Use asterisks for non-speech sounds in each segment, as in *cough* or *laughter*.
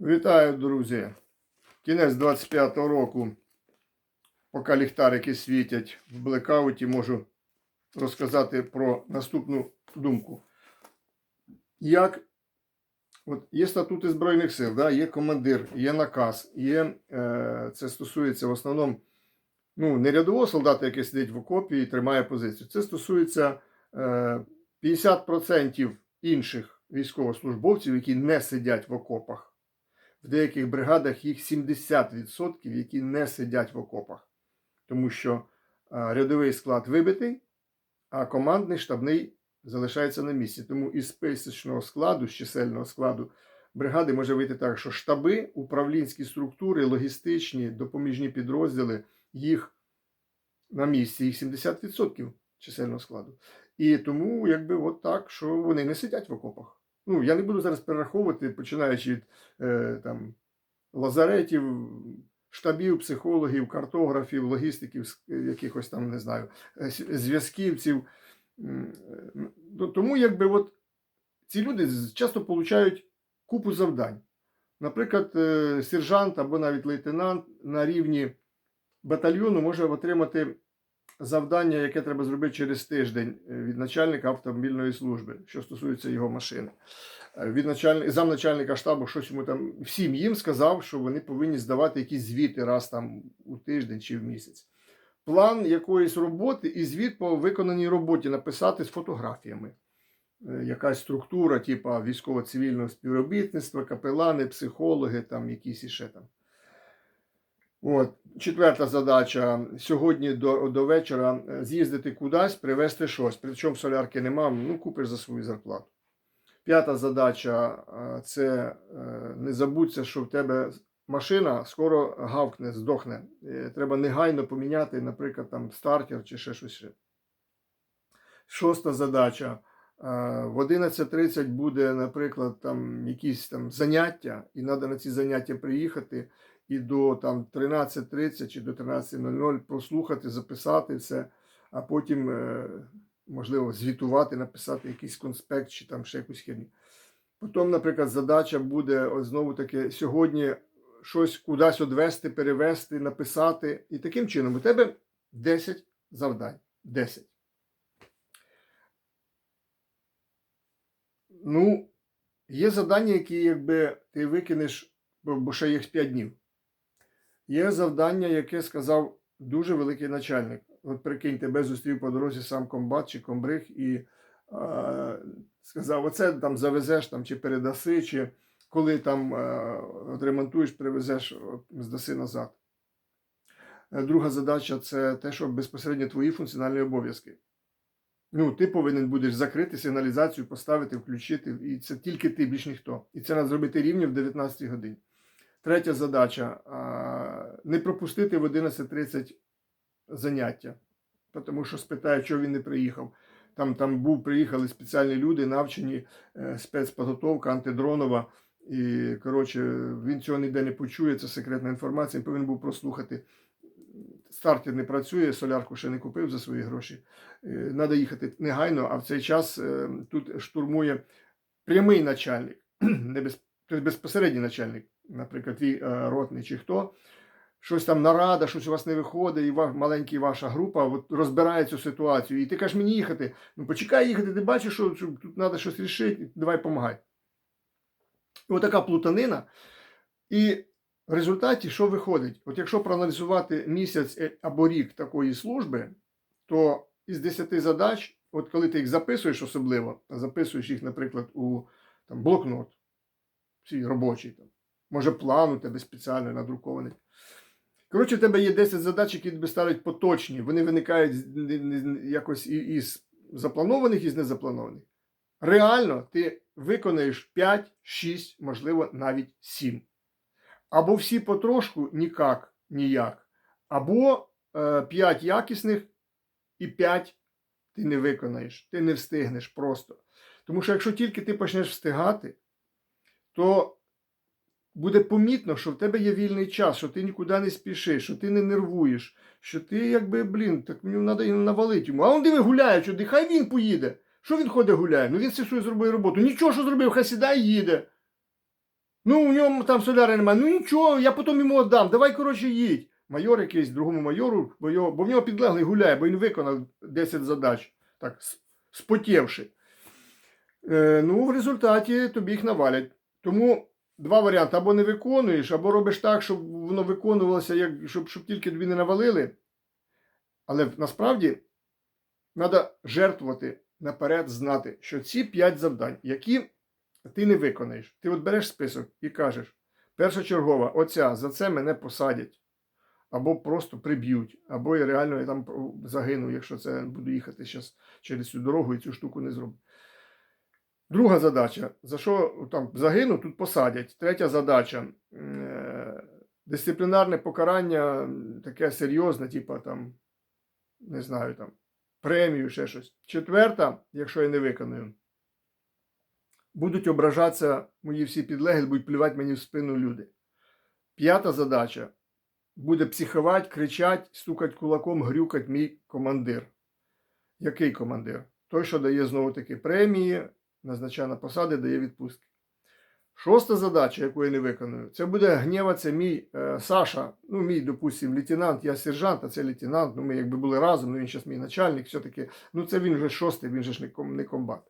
Вітаю, друзі! Кінець 25-го року. Поки ліхтарики світять в блекауті, можу розказати про наступну думку. Як от є статути Збройних сил, да, є командир, є наказ, є, е, це стосується в основному ну, не рядового солдата, який сидить в окопі і тримає позицію. Це стосується е, 50% інших військовослужбовців, які не сидять в окопах. В деяких бригадах їх 70%, які не сидять в окопах, тому що рядовий склад вибитий, а командний штабний залишається на місці. Тому із списочного складу, з чисельного складу бригади може вийти так, що штаби, управлінські структури, логістичні, допоміжні підрозділи, їх на місці, їх 70% чисельного складу. І тому, якби от так, що вони не сидять в окопах. Ну, я не буду зараз перераховувати, починаючи від е, там, лазаретів, штабів, психологів, картографів, логістиків, якихось там, не знаю, е, зв'язківців. Е, ну, Тому, якби от ці люди часто получають купу завдань. Наприклад, е, сержант або навіть лейтенант на рівні батальйону може отримати завдання, яке треба зробити через тиждень е, від начальника автомобільної служби, що стосується його машини. Е, Від начальника, замначальника штабу щось йому там всім їм сказав, що вони повинні здавати якісь звіти раз там у тиждень чи в місяць. План якоїсь роботи і звіт по виконаній роботі написати з фотографіями. Е, Якась структура, типу військово-цивільного співробітництва, капелани, психологи, там якісь іще там. От. Четверта задача сьогодні до, до вечора з'їздити кудись, привезти щось. Причому солярки нема, ну купиш за свою зарплату. П'ята задача е, це е, не забудься, що в тебе машина скоро гавкне, здохне. Е, Треба негайно поміняти, наприклад, там стартер чи ще щось. Шоста задача. В 11.30 буде, наприклад, там якісь там заняття, і треба на ці заняття приїхати і до там 13.30 чи до 13.00 прослухати, записати все, а потім, е, можливо, звітувати, написати якийсь конспект чи там ще якусь херню. Потім, наприклад, задача буде знову таки сьогодні щось кудись одвести, перевести, написати. І таким чином у тебе 10 завдань. 10. Ну, є завдання, які якби ти викинеш, бо ще їх 5 днів. Є завдання, яке сказав дуже великий начальник. От прикинь, тебе зустрів по дорозі сам комбат чи комбриг і е, сказав: оце там завезеш там, чи передаси, чи коли там е, отремонтуєш, привезеш, здаси назад. Е, Друга задача це те, що безпосередньо твої функціональні обов'язки. Ну, ти повинен будеш закрити сигналізацію, поставити, включити, і це тільки ти, більш ніхто. І це треба зробити рівно в 19 годині. Третя задача не пропустити в 11.30 заняття, тому що спитають, чого він не приїхав. Там, там був, приїхали спеціальні люди, навчені е, спецподготовка антидронова. І, коротше, він цього ніде не почує, це секретна інформація, він повинен був прослухати. Стартер не працює, солярку ще не купив за свої гроші. Треба їхати негайно, а в цей час е, тут штурмує прямий начальник, *clears throat* не без, безпосередній начальник, наприклад, твій е, ротний чи хто. Щось там нарада, щось у вас не виходить, і ва- маленька ваша група от, розбирає цю ситуацію. І ти кажеш мені їхати. Ну почекай їхати, ти бачиш, що, що тут треба щось рішити, давай помагай. І отака плутанина. І в результаті що виходить? От якщо проаналізувати місяць е, або рік такої служби, то із 10 задач, от коли ти їх записуєш особливо, записуєш їх, наприклад, у там, блокнот, свій робочий, там, може план у тебе спеціально надрукований. Коротше, в тебе є 10 задач, які тобі ставлять поточні. Вони виникають якось із запланованих, і з незапланованих. Реально, ти виконаєш 5, 6, можливо, навіть 7. Або всі потрошку нікак, ніяк. Або е, 5 якісних і 5 ти не виконаєш, ти не встигнеш просто. Тому що якщо тільки ти почнеш встигати, то буде помітно, що в тебе є вільний час, що ти нікуди не спішиш, що ти не нервуєш, що ти якби, блін, так мені треба навалити йому. А он диви гуляє, що хай він поїде. Що він ходить гуляє? Ну він свою зробив роботу. Нічого, що зробив, хай сідає і їде. Ну, у ньому там соляри немає. Ну нічого, я потім йому віддам. Давай, коротше, їдь. Майор якийсь другому майору, бо, його, бо в нього підлеглий гуляє, бо він виконав 10 задач, так, спотівши. Е, ну, в результаті тобі їх навалять. Тому два варіанти: або не виконуєш, або робиш так, щоб воно виконувалося, як, щоб, щоб тільки тобі не навалили. Але насправді треба жертвувати наперед, знати, що ці 5 завдань, які ти не виконаєш, ти от береш список і кажеш: першочергова, оця, за це мене посадять. Або просто приб'ють, або я реально я там загину, якщо це буду їхати зараз через цю дорогу і цю штуку не зроблю. Друга задача: за що там загину, тут посадять. Третя задача е, дисциплінарне покарання таке серйозне, типу там, не знаю, там, премію, ще щось. Четверта, якщо я не виконую, будуть ображатися мої всі підлеглі, будуть плювати мені в спину люди. П'ята задача буде психувати, кричати, стукати кулаком, грюкати мій командир. Який командир? Той, що дає знову таки премії, назначає на посади, дає відпустки. Шоста задача, яку я не виконую, це буде гніватися мій е, Саша, ну, мій, допустим, лейтенант, я сержант, а це лейтенант. Ну, ми якби були разом, ну він зараз мій начальник, все-таки, ну це він вже шостий, він же ж не, не комбат.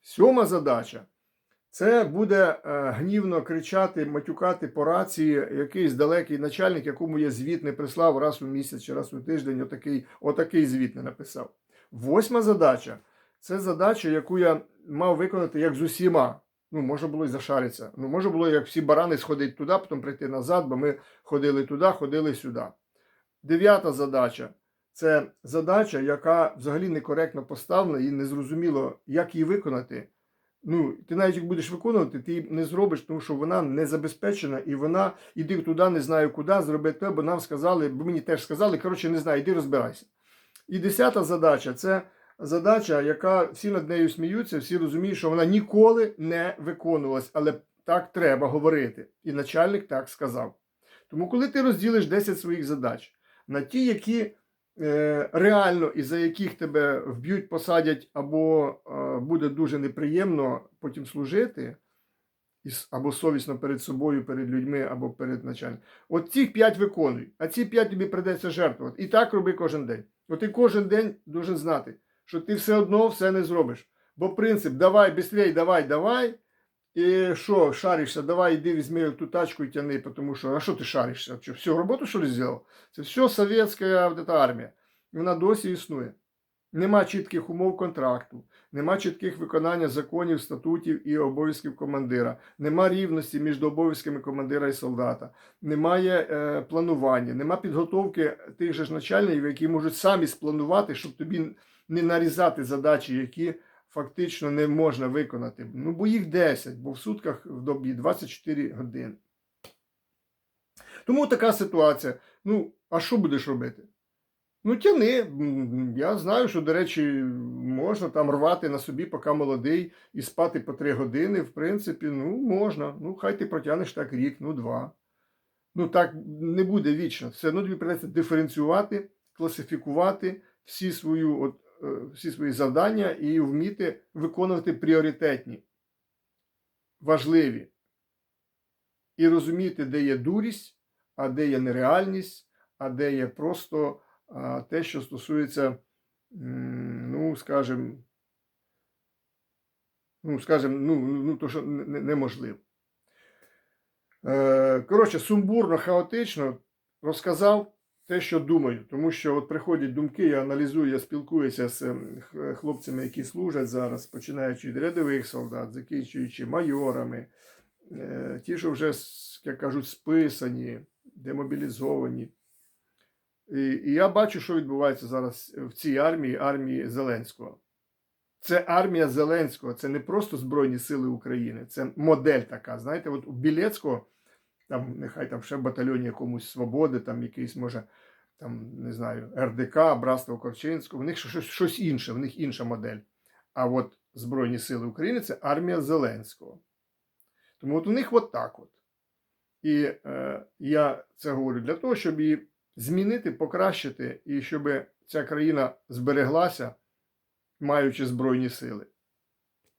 Сьома задача це буде е, гнівно кричати, матюкати по рації якийсь далекий начальник, якому я звіт не прислав раз у місяць чи раз у тиждень, отакий, отакий звіт не написав. Восьма задача це задача, яку я мав виконати як з усіма. Ну, можна було і зашаритися. Ну, можна було, як всі барани, сходити туди, потім прийти назад, бо ми ходили туди, ходили сюди. Дев'ята задача це задача, яка взагалі некоректно поставлена і незрозуміло, як її виконати. Ну, ти навіть як будеш виконувати, ти її не зробиш, тому що вона не забезпечена, і вона іди туди, не знаю куди, зроби те, бо нам сказали, бо мені теж сказали, коротше, не знаю, іди розбирайся. І десята задача це задача, яка всі над нею сміються, всі розуміють, що вона ніколи не виконувалась, але так треба говорити. І начальник так сказав. Тому, коли ти розділиш 10 своїх задач на ті, які е, реально і за яких тебе вб'ють, посадять, або е, буде дуже неприємно потім служити, або совісно перед собою, перед людьми, або перед начальником. От ці 5 виконуй, а ці 5 тобі придеться жертвувати. І так роби кожен день. От ти кожен день должен знати, що ти все одно все не зробиш. Бо принцип давай, быстрей, давай, давай. І що, шаришся, давай йди, візьми ту тачку і тяни, тому що, а що ти шаришся? Що, всю роботу що ли зробив? Це все совєтська армія. Вона досі існує. Нема чітких умов контракту, нема чітких виконання законів, статутів і обов'язків командира, нема рівності між обов'язками командира і солдата, немає е, планування, нема підготовки тих же ж начальників, які можуть самі спланувати, щоб тобі не нарізати задачі, які фактично не можна виконати. Ну, бо їх 10, бо в сутках в добі 24 години. Тому така ситуація. Ну, а що будеш робити? Ну, тяни. Я знаю, що, до речі, можна там рвати на собі, поки молодий, і спати по 3 години. В принципі, ну, можна. Ну, хай ти протягнеш так рік, ну, два. Ну, так не буде вічно. Все одно тобі придеться диференціювати, класифікувати всі, свою, от, е, всі свої завдання і вміти виконувати пріоритетні, важливі. І розуміти, де є дурість, а де є нереальність, а де є просто а, те, що стосується, ну, скажімо, ну, скажімо, ну, ну, то, що не- не- неможливо. Е, Коротше, сумбурно, хаотично розказав те, що думаю. Тому що от приходять думки, я аналізую, я спілкуюся з хлопцями, які служать зараз, починаючи від рядових солдат, закінчуючи майорами, е, ті, що вже, як кажуть, списані, демобілізовані. І, і я бачу, що відбувається зараз в цій армії, армії Зеленського. Це армія Зеленського, це не просто Збройні Сили України, це модель така. Знаєте, от у Білецького, там нехай там ще в батальйоні якомусь свободи, там якийсь, може, там, не знаю, РДК, Братство Корчинського, в них щось, щось інше, в них інша модель. А от Збройні Сили України це армія Зеленського. Тому от у них от так от. І е, я це говорю для того, щоб її змінити, покращити, і щоб ця країна збереглася, маючи Збройні сили.